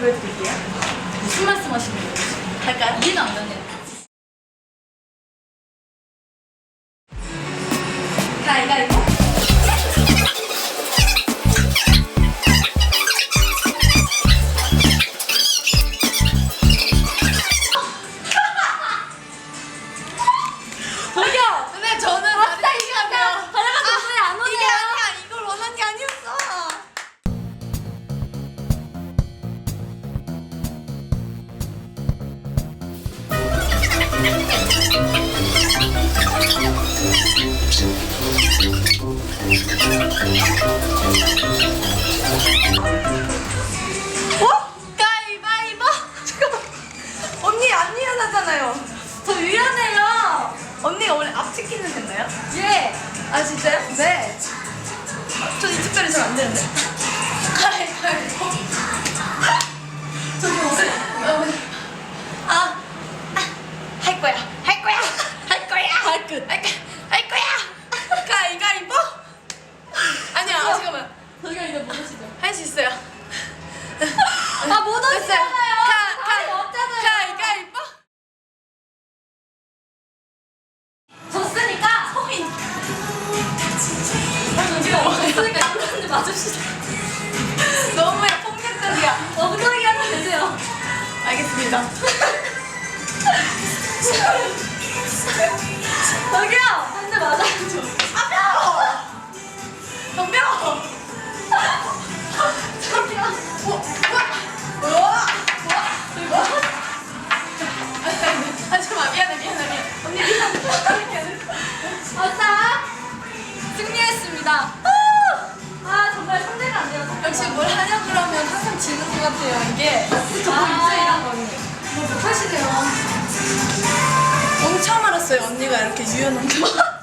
보여드릴게요. 무슨 말씀 하시는 거예요? 그러니까 이해가 안 가네요. 가위가위 어? 가위바위보 잠깐만 언니 안 미안하잖아요 저 유연해요. 언니 원래 앞치기는 됐나요? 예. 아 진짜요? 네. 전 이집별이 잘안 되는데. 가위바위보. 저기 오세요. 아, 할 거야. 할 거야. 할 거야. 할 끝. 할, 거- 할 거야. 가위바위보. 아니야, 아, 잠깐만. 저희가 이제 모르시죠? 할 수 있어요. 아, 못 됐어요. 오시잖아요. 가, 다리 가, 없잖아요. 가위바위보. 졌으니까 성인. 졌으니까 이분한테 맞읍시다. 너무 폭력적이야. 엉덩이 하나 되세요. 알겠습니다. 저기요. 한대 맞아야죠. 아, 덤 아싸. 승리했습니다. 아, 정말 상대가 안 돼요. 역시 뭘 하냐 그러면 항상 지는 것 같아요, 이게. 저 진짜 이런 거. 거니. 뭐 못하시네요. 엄청 알았어요, 언니가 이렇게 유연한 거.